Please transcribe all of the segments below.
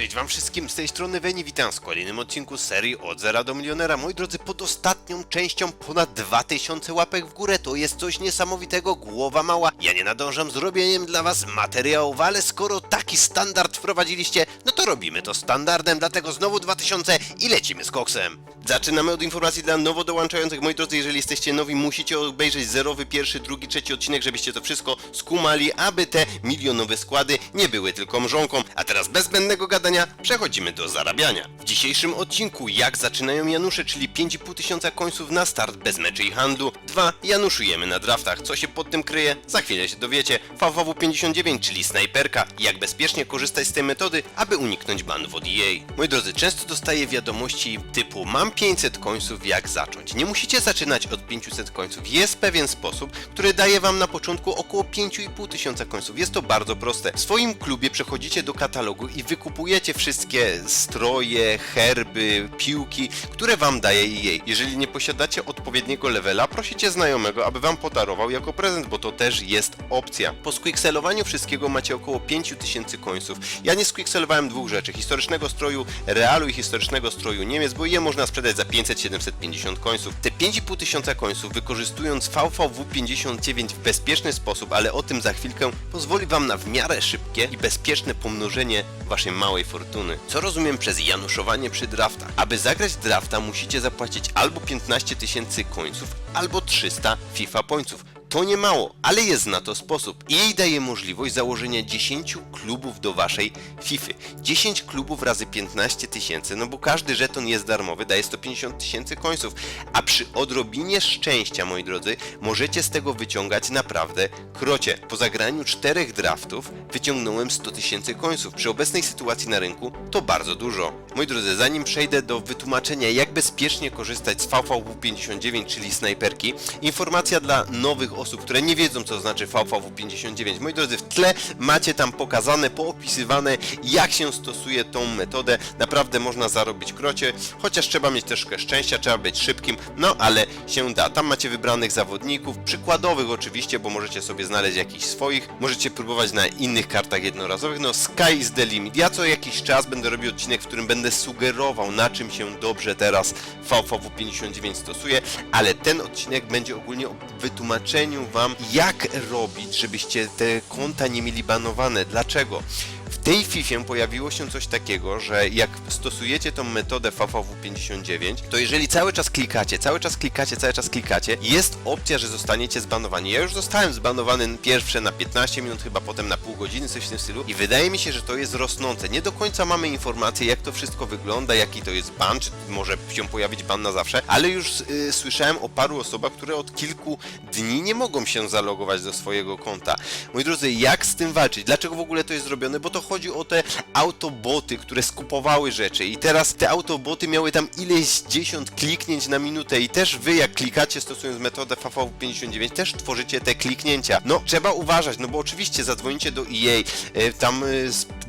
Cześć wam wszystkim, z tej strony Weni, witam w kolejnym odcinku serii Od Zera do Milionera. Moi drodzy, pod ostatnią częścią ponad 2000 łapek w górę, to jest coś niesamowitego, głowa mała. Ja nie nadążam z robieniem dla was materiałów, ale skoro taki standard wprowadziliście, no to robimy to standardem, dlatego znowu 2000 i lecimy z koksem. Zaczynamy od informacji dla nowo dołączających. Moi drodzy, jeżeli jesteście nowi, musicie obejrzeć zerowy, pierwszy, drugi, trzeci odcinek, żebyście to wszystko skumali, aby te milionowe składy nie były tylko mrzonką. A teraz bez zbędnego gadania przechodzimy do zarabiania. W dzisiejszym odcinku jak zaczynają Janusze, czyli 5,5 tysiąca końców na start bez meczy i handlu. 2. Januszujemy na draftach. Co się pod tym kryje? Za chwilę się dowiecie. VVW 59, czyli snajperka. Jak bezpiecznie korzystać z tej metody, aby uniknąć banów od EA. Moi drodzy, często dostaję wiadomości typu mam 500 końców, jak zacząć? Nie musicie zaczynać od 500 końców. Jest pewien sposób, który daje wam na początku około 5,5 tysiąca końców. Jest to bardzo proste. W swoim klubie przechodzicie do katalogu i wykupujecie wszystkie stroje, herby, piłki, które wam daje EA. Jeżeli nie posiadacie odpowiedniego levela, prosicie znajomego, aby wam podarował jako prezent, bo to też jest opcja. Po squickselowaniu wszystkiego macie około 5000 końców. Ja nie squickselowałem dwóch rzeczy, historycznego stroju Realu i historycznego stroju Niemiec, bo je można sprzedać za 500-750 końców. Te 5500 tysiąca końców, wykorzystując VVW59 w bezpieczny sposób, ale o tym za chwilkę, pozwoli wam na w miarę szybkie i bezpieczne pomnożenie waszej małej fortuny. Co rozumiem przez januszowanie przy draftach? Aby zagrać drafta musicie zapłacić albo 15 tysięcy końców, albo 300 FIFA pońców. To nie mało, ale jest na to sposób. EA daje możliwość założenia 10 klubów do waszej FIFA. 10 klubów razy 15 tysięcy, no bo każdy żeton jest darmowy, daje 150 tysięcy końców. A przy odrobinie szczęścia, moi drodzy, możecie z tego wyciągać naprawdę krocie. Po zagraniu czterech draftów wyciągnąłem 100 tysięcy końców. Przy obecnej sytuacji na rynku to bardzo dużo. Moi drodzy, zanim przejdę do wytłumaczenia, jak bezpiecznie korzystać z VVW59, czyli snajperki, informacja dla nowych osób, które nie wiedzą, co znaczy VVW59. Moi drodzy, w tle macie tam pokazane, poopisywane, jak się stosuje tą metodę. Naprawdę można zarobić krocie, chociaż trzeba mieć troszkę szczęścia, trzeba być szybkim, no ale się da. Tam macie wybranych zawodników, przykładowych oczywiście, bo możecie sobie znaleźć jakichś swoich, możecie próbować na innych kartach jednorazowych, no sky is the limit. Ja co jakiś czas będę robił odcinek, w którym będę sugerował, na czym się dobrze teraz VVW59 stosuje, ale ten odcinek będzie ogólnie o wytłumaczeniu wam, jak robić, żebyście te konta nie mieli banowane. Dlaczego? Tej FIFA pojawiło się coś takiego, że jak stosujecie tą metodę VVW59, to jeżeli cały czas klikacie, cały czas klikacie, cały czas klikacie, jest opcja, że zostaniecie zbanowani. Ja już zostałem zbanowany pierwsze na 15 minut, chyba potem na pół godziny, coś w tym stylu i wydaje mi się, że to jest rosnące. Nie do końca mamy informacje, jak to wszystko wygląda, jaki to jest ban, czy może się pojawić ban na zawsze, ale już y, słyszałem o paru osobach, które od kilku dni nie mogą się zalogować do swojego konta. Moi drodzy, jak z tym walczyć? Dlaczego w ogóle to jest zrobione? Bo to chodzi o te autoboty, które skupowały rzeczy i teraz te autoboty miały tam ileś dziesiąt kliknięć na minutę i też wy jak klikacie stosując metodę VV59 też tworzycie te kliknięcia. No trzeba uważać, no bo oczywiście zadzwonicie do EA, e, tam e,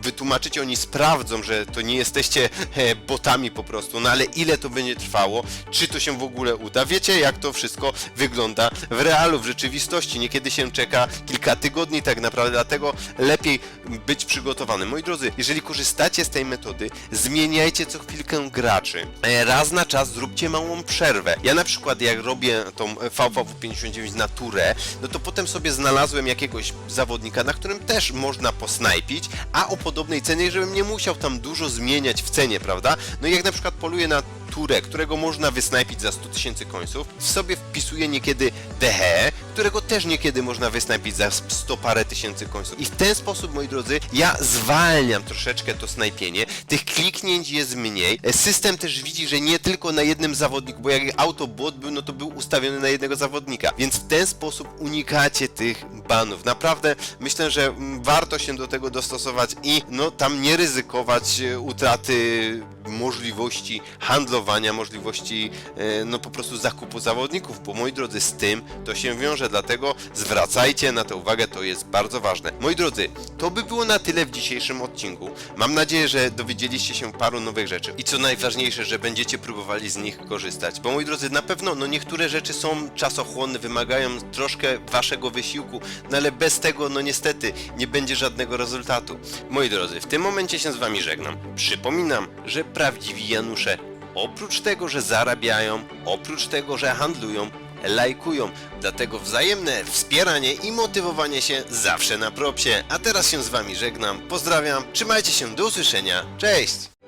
wytłumaczycie, oni sprawdzą, że to nie jesteście e, botami po prostu, no ale ile to będzie trwało, czy to się w ogóle uda, wiecie jak to wszystko wygląda w realu, w rzeczywistości, niekiedy się czeka kilka tygodni tak naprawdę, dlatego lepiej być przygotowanym. Moi drodzy, jeżeli korzystacie z tej metody, zmieniajcie co chwilkę graczy. E, Raz na czas zróbcie małą przerwę. Ja na przykład jak robię tą VVW59 na turę, no to potem sobie znalazłem jakiegoś zawodnika, na którym też można posnajpić, a o podobnej cenie, żebym nie musiał tam dużo zmieniać w cenie, prawda? No i jak na przykład poluję na turę, którego można wysnajpić za 100 tysięcy końców, w sobie wpisuję niekiedy DHE, którego też niekiedy można wysnajpić za 100 parę tysięcy końców. I w ten sposób, moi drodzy, ja zwalniam troszeczkę to snajpienie, tych kliknięć jest mniej. E, System też widzi, że nie tylko na jednym zawodniku, bo jak autobot był, no to był ustawiony na jednego zawodnika, więc w ten sposób unikacie tych banów. Naprawdę myślę, że mm, warto się do tego dostosować i no tam nie ryzykować e, utraty możliwości handlowania, możliwości e, no po prostu zakupu zawodników, bo moi drodzy, z tym to się wiąże, dlatego zwracajcie na to uwagę, to jest bardzo ważne. Moi drodzy, to by było na tyle w dzisiejszym odcinku. Mam nadzieję, że dowiedzieliście się paru nowych rzeczy i co najważniejsze, że będziecie próbowali z nich korzystać, bo moi drodzy, na pewno no niektóre rzeczy są czasochłonne, wymagają troszkę waszego wysiłku, no ale bez tego no niestety nie będzie żadnego rezultatu. Moi drodzy, w tym momencie się z wami żegnam. Przypominam, że prawdziwi Janusze oprócz tego, że zarabiają, oprócz tego, że handlują, lajkują. Dlatego wzajemne wspieranie i motywowanie się zawsze na propsie. A teraz się z wami żegnam, pozdrawiam, trzymajcie się, do usłyszenia, cześć!